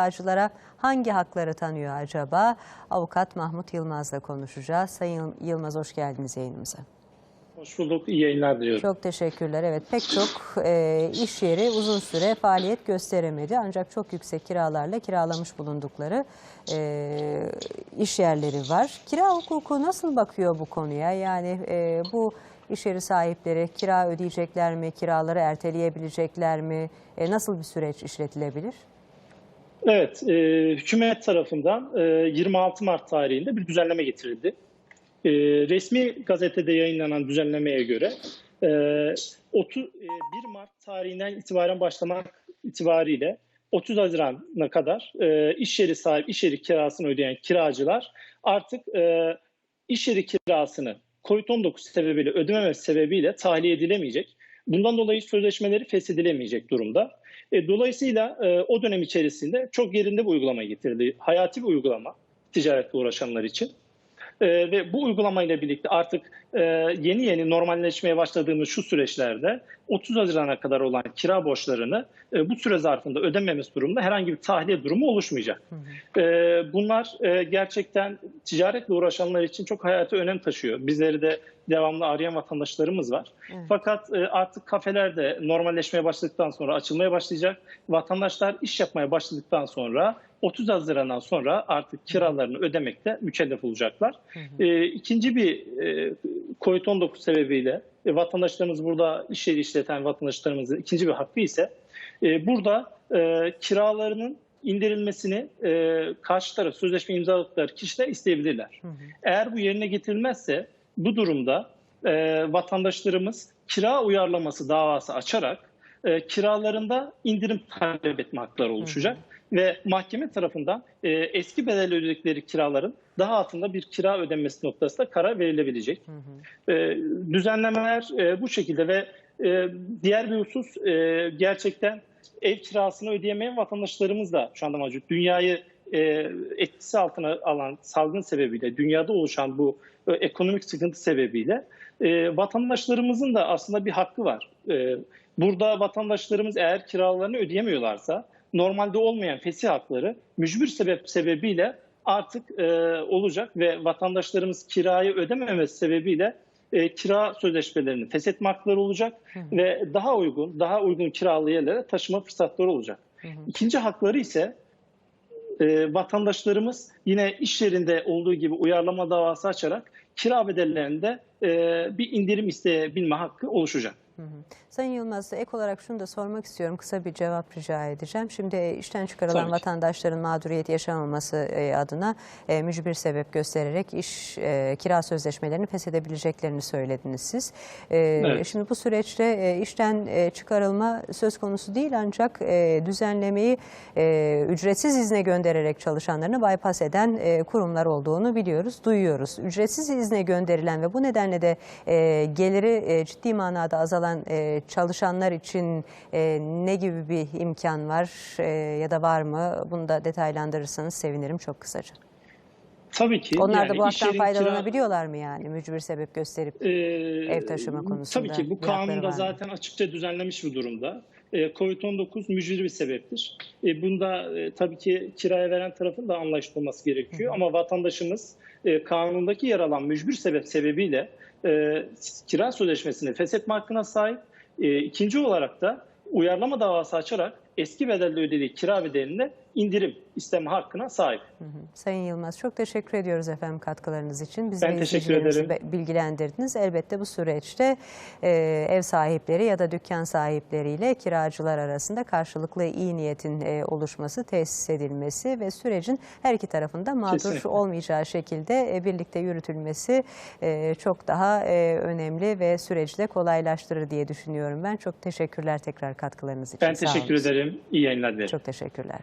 Kiracılara hangi hakları tanıyor acaba? Avukat Mahmut Yılmaz'la konuşacağız. Sayın Yılmaz hoş geldiniz yayınımıza. Hoş bulduk. İyi yayınlar diliyorum. Çok teşekkürler. Evet pek çok e, iş yeri uzun süre faaliyet gösteremedi. Ancak çok yüksek kiralarla kiralamış bulundukları e, iş yerleri var. Kira hukuku nasıl bakıyor bu konuya? Yani e, bu iş yeri sahipleri kira ödeyecekler mi? Kiraları erteleyebilecekler mi? E, nasıl bir süreç işletilebilir? Evet, e, hükümet tarafından e, 26 Mart tarihinde bir düzenleme getirildi. E, resmi gazetede yayınlanan düzenlemeye göre e, 30, e, 1 Mart tarihinden itibaren başlamak itibariyle 30 Haziran'a kadar e, iş yeri sahip, iş yeri kirasını ödeyen kiracılar artık e, iş yeri kirasını COVID-19 sebebiyle ödememesi sebebiyle tahliye edilemeyecek. Bundan dolayı sözleşmeleri feshedilemeyecek durumda. E, dolayısıyla e, o dönem içerisinde çok yerinde bir uygulama getirildi. Hayati bir uygulama ticaretle uğraşanlar için. E, ve bu uygulamayla birlikte artık yeni yeni normalleşmeye başladığımız şu süreçlerde 30 Haziran'a kadar olan kira borçlarını e, bu süre zarfında ödememesi durumunda herhangi bir tahliye durumu oluşmayacak. E, bunlar e, gerçekten ticaretle uğraşanlar için çok hayati önem taşıyor. Bizleri de devamlı arayan vatandaşlarımız var. Evet. Fakat e, artık kafeler de normalleşmeye başladıktan sonra açılmaya başlayacak. Vatandaşlar iş yapmaya başladıktan sonra 30 Haziran'dan sonra artık kiralarını ödemekte mükellef olacaklar. E, ikinci bir e, COVID-19 sebebiyle e, vatandaşlarımız burada iş yeri işleten vatandaşlarımızın ikinci bir hakkı ise e, burada e, kiralarının indirilmesini e, karşı taraf sözleşme imzaladıkları kişiler isteyebilirler. Eğer bu yerine getirilmezse bu durumda e, vatandaşlarımız kira uyarlaması davası açarak e, kiralarında indirim talep etme hakları oluşacak. Ve mahkeme tarafından e, eski bedel ödedikleri kiraların daha altında bir kira ödenmesi noktasında karar verilebilecek. E, düzenlemeler e, bu şekilde ve e, diğer bir husus e, gerçekten ev kirasını ödeyemeyen vatandaşlarımız da şu anda mevcut. Dünyayı etkisi altına alan salgın sebebiyle, dünyada oluşan bu e, ekonomik sıkıntı sebebiyle e, vatandaşlarımızın da aslında bir hakkı var. E, burada vatandaşlarımız eğer kiralarını ödeyemiyorlarsa normalde olmayan fesih hakları mücbir sebep sebebiyle artık e, olacak ve vatandaşlarımız kirayı ödememesi sebebiyle e, kira sözleşmelerini feshetme hakları olacak ve daha uygun, daha uygun kiralı yerlere taşıma fırsatları olacak. İkinci hakları ise e, vatandaşlarımız yine iş yerinde olduğu gibi uyarlama davası açarak kira bedellerinde e, bir indirim isteyebilme hakkı oluşacak. Hı hı. Sayın Yılmaz ek olarak şunu da sormak istiyorum. Kısa bir cevap rica edeceğim. Şimdi e, işten çıkarılan Tabii vatandaşların mağduriyet yaşamaması e, adına e, mücbir sebep göstererek iş e, kira sözleşmelerini feshedebileceklerini söylediniz siz. E, Evet. Şimdi bu süreçte e, işten e, çıkarılma söz konusu değil ancak e, düzenlemeyi e, ücretsiz izne göndererek çalışanlarını bypass eden e, kurumlar olduğunu biliyoruz, duyuyoruz. Ücretsiz izne gönderilen ve bu nedenle de e, geliri e, ciddi manada azalan e, çalışanlar için e, ne gibi bir imkan var e, ya da var mı? Bunu da detaylandırırsanız sevinirim çok kısaca. Tabii ki. Onlar da yani bu iş haktan yerin kira- faydalanabiliyorlar mı yani mücbir sebep gösterip? Ee, Ev taşıma konusunda Tabii ki bu kanunda zaten açıkça düzenlenmiş bir durumda. Ee, Covid-19 mücbir bir sebeptir. Ee, bunda e, tabii ki kiraya veren tarafın da anlaşlı olması gerekiyor. Ama vatandaşımız e, kanundaki yer alan mücbir sebep sebebiyle e, kira sözleşmesini feshetme hakkına sahip. İkinci olarak da uyarlama davası açarak eski bedelle ödediği kira bedelinde indirim isteme hakkına sahip. Hı hı. Sayın Yılmaz çok teşekkür ediyoruz efendim katkılarınız için. Bizi Ben teşekkür ederim. bilgilendirdiniz. Elbette bu süreçte e, ev sahipleri ya da dükkan sahipleriyle kiracılar arasında karşılıklı iyi niyetin e, oluşması, tesis edilmesi ve sürecin her iki tarafında mağdur Kesinlikle. olmayacağı şekilde e, birlikte yürütülmesi e, çok daha e, önemli ve süreci de kolaylaştırır diye düşünüyorum ben. Çok teşekkürler tekrar katkılarınız için. Ben teşekkür ederim. İyi yayınlar dilerim. Çok teşekkürler.